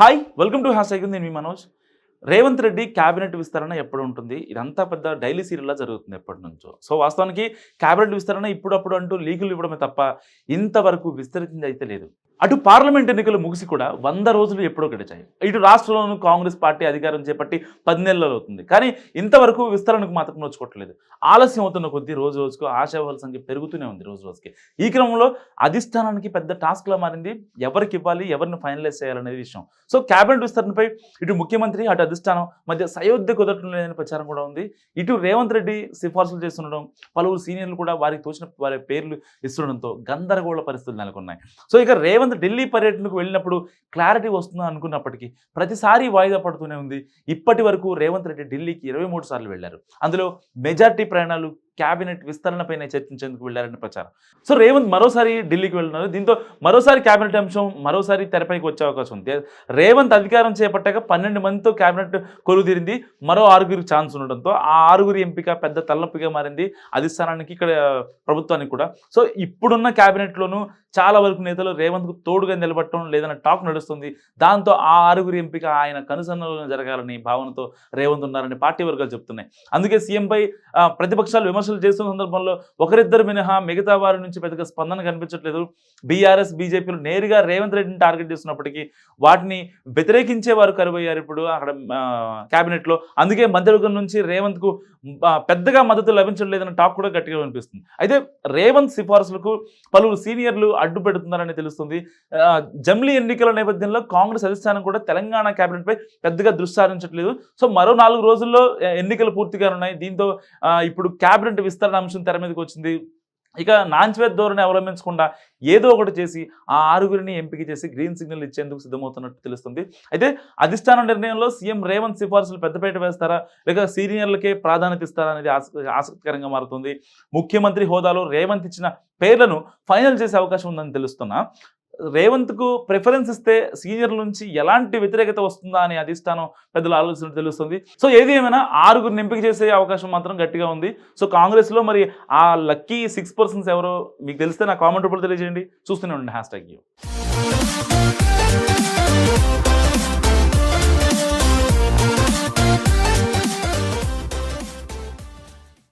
Hi welcome to hash నేను మీ Manoj. Revanth Reddy cabinet విస్తరణ ఎప్పుడు ఉంటుంది? ఇదంతా పెద్ద డైలీ సీరియల్లా జరుగుతుంది ఎప్పటి నుంచో. సో వాస్తవానికి క్యాబినెట్ విస్తరణ ఇప్పుడప్పుడు అంటూ లీకులు ఇవ్వడమే తప్ప ఇంతవరకు విస్తరించింది అయితే లేదు. అటు పార్లమెంట్ ఎన్నికలు ముగిసి కూడా వంద రోజులు ఎప్పుడో గడిచాయి. ఇటు రాష్ట్రంలోనూ కాంగ్రెస్ పార్టీ అధికారం చేపట్టి పది నెలలు అవుతుంది. కానీ ఇంతవరకు విస్తరణకు మాత్రం నోచుకోవట్లేదు. ఆలస్యం అవుతున్న కొద్దీ రోజు రోజుకు ఆశావాల సంఖ్య పెరుగుతూనే ఉంది రోజు రోజుకి. ఈ క్రమంలో అధిష్టానానికి పెద్ద టాస్క్లా మారింది. ఎవరికి ఇవ్వాలి ఎవరిని ఫైనలైజ్ చేయాలనేది విషయం. సో క్యాబినెట్ విస్తరణపై ఇటు ముఖ్యమంత్రి అటు అధిష్టానం మధ్య సయోధ్య కుదరటం లేదని ప్రచారం కూడా ఉంది. ఇటు రేవంత్ రెడ్డి సిఫార్సులు చేస్తుండడం పలువురు సీనియర్లు కూడా వారికి తోచిన వారి పేర్లు ఇస్తుండడంతో గందరగోళ పరిస్థితులు నెలకొన్నాయి. సో ఇక రేవంత్ ఢిల్లీ పర్యటనకు వెళ్ళినప్పుడు క్లారిటీ వస్తుందా అనుకున్నప్పటికీ ప్రతిసారి వాయిదా పడుతూనే ఉంది. ఇప్పటి వరకు రేవంత్ రెడ్డి ఢిల్లీకి ఇరవై మూడు సార్లు వెళ్ళారు. అందులో మెజార్టీ ప్రయాణాలు క్యాబినెట్ విస్తరణపైన చర్చించేందుకు వెళ్ళారని ప్రచారం. సో రేవంత్ మరోసారి ఢిల్లీకి వెళ్తున్నారు దీంతో మరోసారి క్యాబినెట్ అంశం మరోసారి తెరపైకి వచ్చే అవకాశం ఉంది. రేవంత్ అధికారం చేపట్టాక పన్నెండు మందితో క్యాబినెట్ కొలుదీరింది మరో ఆరుగురికి ఛాన్స్ ఉండడంతో ఆ ఆరుగురి ఎంపిక పెద్ద తలనొప్పిగా మారింది. అధిష్టానానికి ఇక్కడ ప్రభుత్వానికి కూడా. సో ఇప్పుడున్న క్యాబినెట్లోనూ చాలా వరకు నేతలు రేవంత్కు తోడుగా నిలబడటం లేదన్న టాక్ నడుస్తుంది. దాంతో ఆ ఆరుగురి ఎంపిక ఆయన కనుసన్నలో జరగాలని భావనతో రేవంత్ ఉన్నారని పార్టీ వర్గాలు చెప్తున్నాయి. అందుకే సీఎంపై ఆ, ప్రతిపక్షాలు విమర్శలు చేస్తున్న సందర్భంలో ఒకరిద్దరు మినహా మిగతా వారి నుంచి పెద్దగా స్పందన కనిపించట్లేదు. బీఆర్ఎస్ బీజేపీలు నేరుగా రేవంత్ రెడ్డిని టార్గెట్ చేస్తున్నప్పటికీ వాటిని వ్యతిరేకించే వారు కరువయ్యారు ఇప్పుడు అక్కడ క్యాబినెట్లో. అందుకే మధ్యవర్గం నుంచి రేవంత్కు పెద్దగా మద్దతు లభించడం టాక్ కూడా గట్టిగా వినిపిస్తుంది. అయితే రేవంత్ సిఫార్సులకు పలువురు సీనియర్లు అడ్డు పెడుతున్నారని తెలుస్తుంది. జమ్లీ ఎన్నికల నేపథ్యంలో కాంగ్రెస్ అధిష్టానం కూడా తెలంగాణ క్యాబినెట్పై పెద్దగా దృష్టి సారించట్లేదు. సో మరో నాలుగు రోజుల్లో ఎన్నికలు పూర్తిగా ఉన్నాయి. దీంతో ఇప్పుడు క్యాబినెట్ విస్తరణ అంశం తెర మీదకి వచ్చింది. ఇక నాంచ్వేత్ ధోరణి అవలంబించకుండా ఏదో ఒకటి చేసి ఆ ఆరుగురిని ఎంపిక చేసి గ్రీన్ సిగ్నల్ ఇచ్చేందుకు సిద్ధమవుతున్నట్టు తెలుస్తుంది. అయితే అధిష్టాన నిర్ణయంలో సీఎం రేవంత్ సిఫార్సులు పెద్దపేట వేస్తారా? లేక సీనియర్లకే ప్రాధాన్యత ఇస్తారా అనేది ఆసక్తికరంగా మారుతుంది. ముఖ్యమంత్రి హోదాలో రేవంత్ ఇచ్చిన పేర్లను ఫైనల్ చేసే అవకాశం ఉందని తెలుస్తున్నా. రేవంత్కు ప్రిఫరెన్స్ ఇస్తే సీనియర్ల నుంచి ఎలాంటి వ్యతిరేకత వస్తుందా అని అధిష్టానం పెద్దలు ఆలోచన తెలుస్తుంది. సో ఏది ఏమైనా ఆరుగురిని ఎంపిక చేసే అవకాశం మాత్రం గట్టిగా ఉంది. సో కాంగ్రెస్లో మరి ఆ లక్కీ సిక్స్ పర్సన్స్ ఎవరో మీకు తెలిస్తే నా కామెంట్ రూపంలో తెలియజేయండి. చూస్తూనే ఉండండి. Hash tag